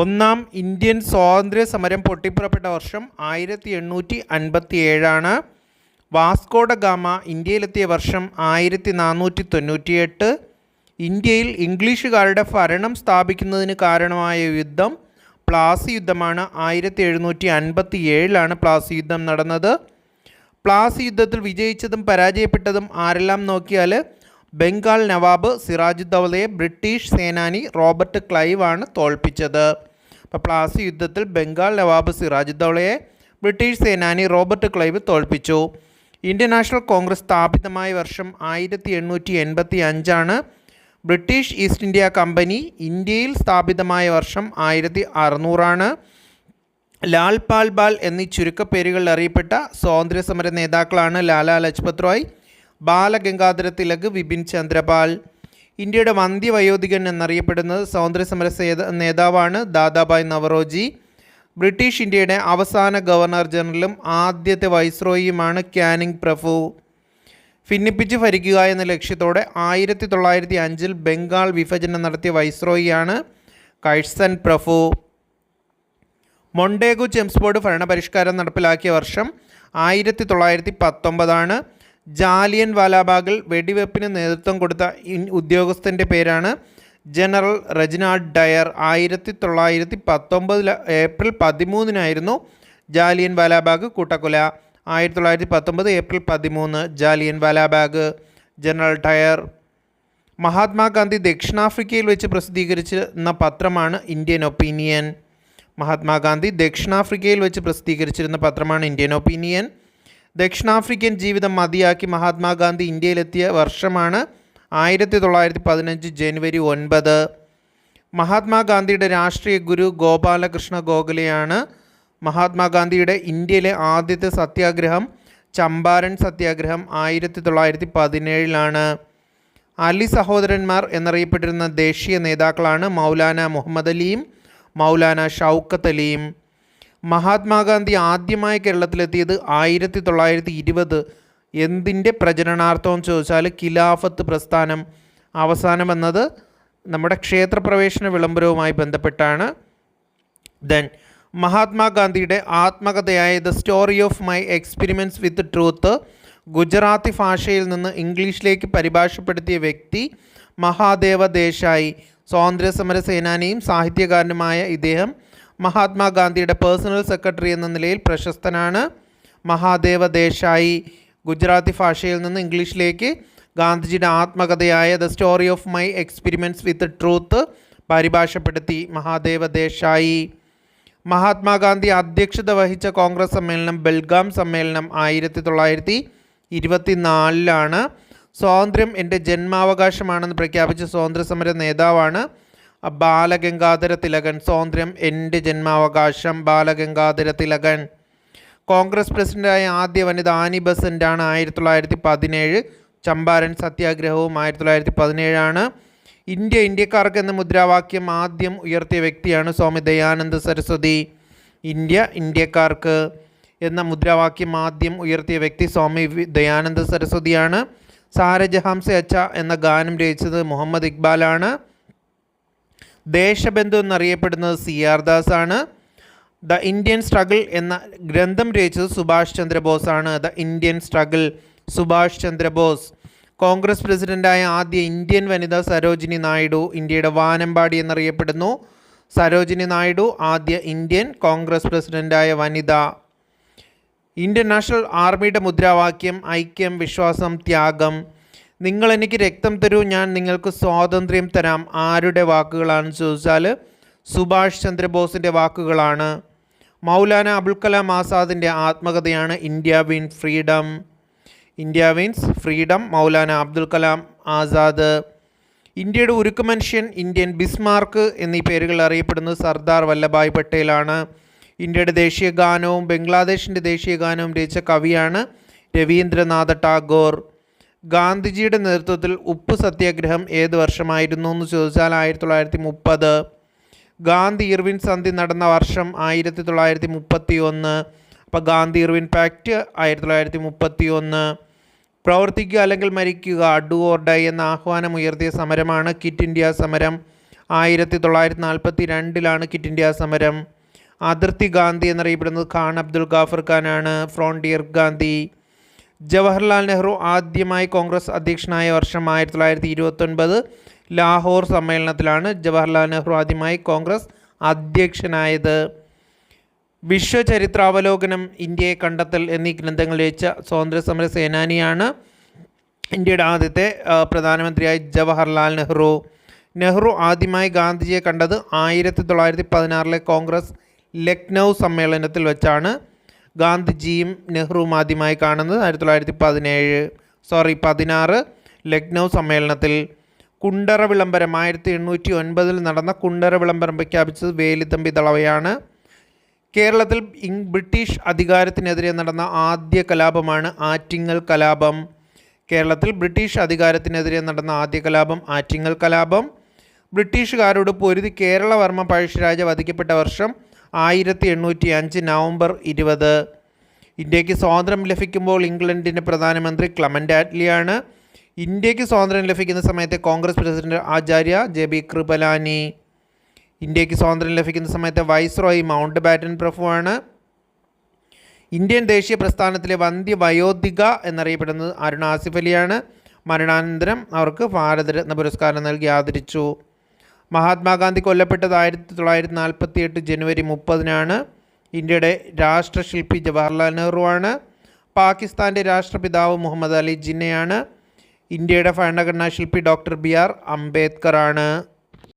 ഒന്നാം ഇന്ത്യൻ സ്വാതന്ത്ര്യ സമരം പൊട്ടിപ്പുറപ്പെട്ട വർഷം ആയിരത്തി എണ്ണൂറ്റി അൻപത്തി ഏഴാണ് വാസ്കോഡ ഗാമ ഇന്ത്യയിലെത്തിയ വർഷം ആയിരത്തി നാനൂറ്റി തൊണ്ണൂറ്റിയെട്ട് ഇന്ത്യയിൽ ഇംഗ്ലീഷുകാരുടെ ഭരണം സ്ഥാപിക്കുന്നതിന് കാരണമായ യുദ്ധം പ്ലാസി യുദ്ധമാണ്. ആയിരത്തി എഴുന്നൂറ്റി അൻപത്തി ഏഴിലാണ് പ്ലാസി യുദ്ധം നടന്നത്. പ്ലാസി യുദ്ധത്തിൽ വിജയിച്ചതും പരാജയപ്പെട്ടതും ആരെല്ലാം നോക്കിയാൽ ബംഗാൾ നവാബ് സിറാജ് ദവലയെ ബ്രിട്ടീഷ് സേനാനി റോബർട്ട് ക്ലൈവ് ആണ് തോൽപ്പിച്ചത്. അപ്പോൾ പ്ലാസി യുദ്ധത്തിൽ ബംഗാൾ നവാബ് സിറാജ് ദൗളയെ ബ്രിട്ടീഷ് സേനാനി റോബർട്ട് ക്ലൈവ് തോൽപ്പിച്ചു. ഇന്ത്യൻ നാഷണൽ കോൺഗ്രസ് സ്ഥാപിതമായ വർഷം ആയിരത്തി എണ്ണൂറ്റി എൺപത്തി അഞ്ചാണ് ബ്രിട്ടീഷ് ഈസ്റ്റ് ഇന്ത്യ കമ്പനി ഇന്ത്യയിൽ സ്ഥാപിതമായ വർഷം ആയിരത്തി അറുന്നൂറാണ് ലാൽ പാൽ ബാൽ എന്നീ ചുരുക്കപ്പേരുകളിൽ അറിയപ്പെട്ട സ്വാതന്ത്ര്യ സമര നേതാക്കളാണ് ലാലാ ലജ്പത് റോയ് ബാലഗംഗാധര തിലക് വിപിൻ ചന്ദ്രപാൽ. ഇന്ത്യയുടെ വന്ധ്യവയോധികൻ എന്നറിയപ്പെടുന്നത് സ്വാതന്ത്ര്യ സമര നേതാവാണ് ദാദാബായ് നവറോജി. ബ്രിട്ടീഷ് ഇന്ത്യയുടെ അവസാന ഗവർണർ ജനറലും ആദ്യത്തെ വൈസ്രോയിയുമാണ് ക്യാനിങ് പ്രഭു. ഭിന്നിപ്പിച്ച് ഭരിക്കുക എന്ന ലക്ഷ്യത്തോടെ ആയിരത്തി തൊള്ളായിരത്തി അഞ്ചിൽ ബംഗാൾ വിഭജനം നടത്തിയ വൈസ്രോയിയാണ് കഴ്സൻ പ്രഭു. മൊണ്ടേഗു ചെംസ്ബോർഡ് ഭരണപരിഷ്കാരം നടപ്പിലാക്കിയ വർഷം ആയിരത്തി തൊള്ളായിരത്തി പത്തൊമ്പതാണ് ജാലിയൻ വാലാബാഗിൽ വെടിവെപ്പിന് നേതൃത്വം കൊടുത്ത ഉദ്യോഗസ്ഥന്റെ പേരാണ് ജനറൽ റെജിനാൾഡ് ഡയർ. ആയിരത്തി തൊള്ളായിരത്തി പത്തൊമ്പതിൽ ഏപ്രിൽ പതിമൂന്നിനായിരുന്നു ജാലിയൻ വാലാബാഗ് കൂട്ടക്കൊല. ആയിരത്തി തൊള്ളായിരത്തി പത്തൊമ്പത് ഏപ്രിൽ പതിമൂന്ന് ജാലിയൻ വാലാബാഗ്. ജനറൽ ടയർ മഹാത്മാഗാന്ധി ദക്ഷിണാഫ്രിക്കയിൽ വെച്ച് പ്രസിദ്ധീകരിച്ചിരുന്ന പത്രമാണ് ഇന്ത്യൻ ഒപ്പീനിയൻ. മഹാത്മാഗാന്ധി ദക്ഷിണാഫ്രിക്കയിൽ വെച്ച് പ്രസിദ്ധീകരിച്ചിരുന്ന പത്രമാണ് ഇന്ത്യൻ ഒപ്പീനിയൻ. ദക്ഷിണാഫ്രിക്കൻ ജീവിതം മതിയാക്കി മഹാത്മാഗാന്ധി ഇന്ത്യയിലെത്തിയ വർഷമാണ് ആയിരത്തി തൊള്ളായിരത്തി പതിനഞ്ച് ജനുവരി ഒൻപത്. മഹാത്മാഗാന്ധിയുടെ രാഷ്ട്രീയ ഗുരു ഗോപാലകൃഷ്ണ ഗോഖലെയാണ് മഹാത്മാഗാന്ധിയുടെ ഇന്ത്യയിലെ ആദ്യത്തെ സത്യാഗ്രഹം ചമ്പാരൻ സത്യാഗ്രഹം ആയിരത്തി തൊള്ളായിരത്തി പതിനേഴിലാണ് അലി സഹോദരന്മാർ എന്നറിയപ്പെട്ടിരുന്ന ദേശീയ നേതാക്കളാണ് മൗലാന മുഹമ്മദ് അലിയും മൗലാന ഷൗക്കത്ത് അലിയും. മഹാത്മാഗാന്ധി ആദ്യമായി കേരളത്തിലെത്തിയത് ആയിരത്തി തൊള്ളായിരത്തി ഇരുപത് എന്തിന്റെ പ്രചരണാർത്ഥം ചോദിച്ചാൽ ഖിലാഫത്ത് പ്രസ്ഥാനം അവസാനം വന്നത് നമ്മുടെ ക്ഷേത്രപ്രവേശന വിളംബരവുമായി ബന്ധപ്പെട്ടാണ്. ദെൻ മഹാത്മാഗാന്ധിയുടെ ആത്മകഥയായ the story of my experiments with truth Gujarati ഭാഷയിൽ നിന്ന് ഇംഗ്ലീഷിലേക്ക് പരിഭാഷപ്പെടുത്തിയ വ്യക്തി മഹാദേവ ദേശായി. സ്വാതന്ത്ര്യ സമര സേനാനിയും സാഹിത്യകാരനുമായ ഇദ്ദേഹം മഹാത്മാഗാന്ധിയുടെ പേഴ്സണൽ സെക്രട്ടറി എന്ന നിലയിൽ പ്രശസ്തനാണ്. മഹാദേവ ദേശായി ഗുജറാത്തി ഭാഷയിൽ നിന്ന് ഇംഗ്ലീഷിലേക്ക് ഗാന്ധിജിയുടെ ആത്മകഥയായ the story of my experiments with truth പരിഭാഷപ്പെടുത്തി. Mahadev Desai. Mahatma Gandhi അധ്യക്ഷത വഹിച്ച കോൺഗ്രസ് സമ്മേളനം ബൽഗാം സമ്മേളനം ആയിരത്തി തൊള്ളായിരത്തി ഇരുപത്തിനാലിലാണ്. സ്വാതന്ത്ര്യം എന്റെ ജന്മാവകാശമാണെന്ന് പ്രഖ്യാപിച്ച സ്വാതന്ത്ര്യ സമര നേതാവാണ് ബാലഗംഗാധര തിലകൻ സ്വാതന്ത്ര്യം എന്റെ ജന്മാവകാശം ബാലഗംഗാധര തിലകൻ കോൺഗ്രസ് പ്രസിഡന്റായ ആദ്യ വനിത ആനി ബസന്റാണ് ആയിരത്തി തൊള്ളായിരത്തി പതിനേഴ് ചമ്പാരൻ സത്യാഗ്രഹവും ആയിരത്തി തൊള്ളായിരത്തി പതിനേഴാണ് ഇന്ത്യ ഇന്ത്യക്കാർക്ക് എന്ന മുദ്രാവാക്യം ആദ്യം ഉയർത്തിയ വ്യക്തിയാണ് സ്വാമി ദയാനന്ദ സരസ്വതി. ഇന്ത്യ ഇന്ത്യക്കാർക്ക് എന്ന മുദ്രാവാക്യം ആദ്യം ഉയർത്തിയ വ്യക്തി സ്വാമി ദയാനന്ദ സരസ്വതിയാണ്. സാരജഹാംസെ അച്ച എന്ന ഗാനം രചിച്ചത് മുഹമ്മദ് ഇക്ബാലാണ്. ദേശബന്ധു എന്നറിയപ്പെടുന്നത് സി ആർ ദാസ് ആണ്. ദ ഇന്ത്യൻ സ്ട്രഗിൾ എന്ന ഗ്രന്ഥം രചിച്ചത് സുഭാഷ് ചന്ദ്രബോസ് ആണ്. The Indian struggle Subhash Chandra Bose. Congress പ്രസിഡന്റായ ആദ്യ ഇന്ത്യൻ വനിത സരോജിനി നായിഡു ഇന്ത്യയുടെ വാനമ്പാടി എന്നറിയപ്പെടുന്നു. സരോജിനി നായിഡു ആദ്യ ഇന്ത്യൻ കോൺഗ്രസ് പ്രസിഡന്റായ വനിത. ഇന്ത്യൻ നാഷണൽ ആർമിയുടെ മുദ്രാവാക്യം ഐക്യം വിശ്വാസം ത്യാഗം. നിങ്ങൾ എനിക്ക് രക്തം തരൂ ഞാൻ നിങ്ങൾക്ക് സ്വാതന്ത്ര്യം തരാം. ആരുടെ വാക്കുകളാണെന്ന് ചോദിച്ചാൽ സുഭാഷ് ചന്ദ്രബോസിന്റെ വാക്കുകളാണ്. മൗലാന അബുൽ കലാം ആസാദിന്റെ ആത്മകഥയാണ് India win freedom. India wins freedom Maulana Abdul Kalam Azad. ഇന്ത്യയുടെ ഉരുക്കു മനുഷ്യൻ ഇന്ത്യൻ ബിസ്മാർക്ക് എന്നീ പേരുകൾ അറിയപ്പെടുന്നത് സർദാർ വല്ലഭായ് പട്ടേലാണ്. ഇന്ത്യയുടെ ദേശീയ ഗാനവും ബംഗ്ലാദേശിന്റെ ദേശീയ ഗാനവും രചിച്ച കവിയാണ് രവീന്ദ്രനാഥ ടാഗോർ. ഗാന്ധിജിയുടെ നേതൃത്വത്തിൽ ഉപ്പ് സത്യാഗ്രഹം ഏത് വർഷമായിരുന്നു എന്ന് ചോദിച്ചാൽ ആയിരത്തി തൊള്ളായിരത്തി മുപ്പത് ഗാന്ധി ഇർവിൻ സന്ധി നടന്ന വർഷം ആയിരത്തി തൊള്ളായിരത്തി മുപ്പത്തി ഒന്ന് അപ്പോൾ ഗാന്ധി ഇർവിൻ പാക്റ്റ് ആയിരത്തി തൊള്ളായിരത്തി മുപ്പത്തി ഒന്ന് പ്രവർത്തിക്കുക അല്ലെങ്കിൽ മരിക്കുക ഡു ഓർ ഡൈ എന്ന ആഹ്വാനം ഉയർത്തിയ സമരമാണ് കിറ്റ് ഇന്ത്യ സമരം. ആയിരത്തി തൊള്ളായിരത്തി നാൽപ്പത്തി രണ്ടിലാണ് കിറ്റ് ഇന്ത്യ സമരം. അതിർത്തി ഗാന്ധി എന്നറിയപ്പെടുന്നത് ഖാൻ അബ്ദുൽ ഗാഫർ ഖാനാണ് ഫ്രോണ്ടിയർ ഗാന്ധി. ജവഹർലാൽ നെഹ്റു ആദ്യമായി കോൺഗ്രസ് അധ്യക്ഷനായ വർഷം ആയിരത്തി തൊള്ളായിരത്തി ഇരുപത്തൊൻപത് ലാഹോർ സമ്മേളനത്തിലാണ് ജവഹർലാൽ നെഹ്റു ആദ്യമായി കോൺഗ്രസ് അധ്യക്ഷനായത്. വിശ്വചരിത്രാവലോകനം ഇന്ത്യയെ കണ്ടെത്തൽ എന്നീ ഗ്രന്ഥങ്ങൾ രചിച്ച സ്വാതന്ത്ര്യ സമര സേനാനിയാണ് ഇന്ത്യയുടെ ആദ്യത്തെ പ്രധാനമന്ത്രിയായി ജവഹർലാൽ നെഹ്റു. നെഹ്റു ആദ്യമായി ഗാന്ധിജിയെ കണ്ടത് ആയിരത്തി തൊള്ളായിരത്തി പതിനാറിലെ കോൺഗ്രസ് ലക്നൗ സമ്മേളനത്തിൽ വെച്ചാണ്. ഗാന്ധിജിയും നെഹ്റുവും ആദ്യമായി കാണുന്നത് ആയിരത്തി തൊള്ളായിരത്തി പതിനേഴ് സോറി പതിനാറ് ലക്നൗ സമ്മേളനത്തിൽ. കുണ്ടറ വിളംബരം ആയിരത്തി എണ്ണൂറ്റി ഒൻപതിൽ നടന്ന കുണ്ടറ വിളംബരം പ്രഖ്യാപിച്ചത് വേലിത്തമ്പി ദളവയാണ് കേരളത്തിൽ ബ്രിട്ടീഷ് അധികാരത്തിനെതിരെ നടന്ന ആദ്യ കലാപമാണ് ആറ്റിങ്ങൽ കലാപം. കേരളത്തിൽ ബ്രിട്ടീഷ് അധികാരത്തിനെതിരെ നടന്ന ആദ്യ കലാപം ആറ്റിങ്ങൽ കലാപം. ബ്രിട്ടീഷുകാരോട് പൊരുതി കേരളവർമ്മ പഴശ്ശിരാജ വധിക്കപ്പെട്ട വർഷം ആയിരത്തി എണ്ണൂറ്റി അഞ്ച് നവംബർ ഇരുപത്. ഇന്ത്യയ്ക്ക് സ്വാതന്ത്ര്യം ലഭിക്കുമ്പോൾ ഇംഗ്ലണ്ടിന്റെ പ്രധാനമന്ത്രി ക്ലമന്റ് ആറ്റ്ലിയാണ്. ഇന്ത്യയ്ക്ക് സ്വാതന്ത്ര്യം ലഭിക്കുന്ന സമയത്ത് Congress president Acharya J B Kripalani. ഇന്ത്യയ്ക്ക് സ്വാതന്ത്ര്യം ലഭിക്കുന്ന സമയത്തെ വൈസ്രോയി മൗണ്ട് ബാറ്റൻ പ്രഭുവാണ്. ഇന്ത്യൻ ദേശീയ പ്രസ്ഥാനത്തിലെ വന്ധ്യ വയോധിക എന്നറിയപ്പെടുന്നത് അരുൺ ആസിഫ് അലിയാണ്. മരണാനന്തരം അവർക്ക് ഭാരതരത്ന പുരസ്കാരം നൽകി ആദരിച്ചു. മഹാത്മാഗാന്ധി കൊല്ലപ്പെട്ടത് ആയിരത്തി തൊള്ളായിരത്തി നാൽപ്പത്തി എട്ട് ജനുവരി മുപ്പതിനാണ്. ഇന്ത്യയുടെ രാഷ്ട്രശില്പി ജവഹർലാൽ നെഹ്റുവാണ് പാകിസ്ഥാന്റെ രാഷ്ട്രപിതാവ് മുഹമ്മദ് അലി ജിന്നയാണ്. ഇന്ത്യയുടെ ഭരണഘടനാ ശില്പി ഡോക്ടർ ബി ആർ അംബേദ്കർ ആണ്.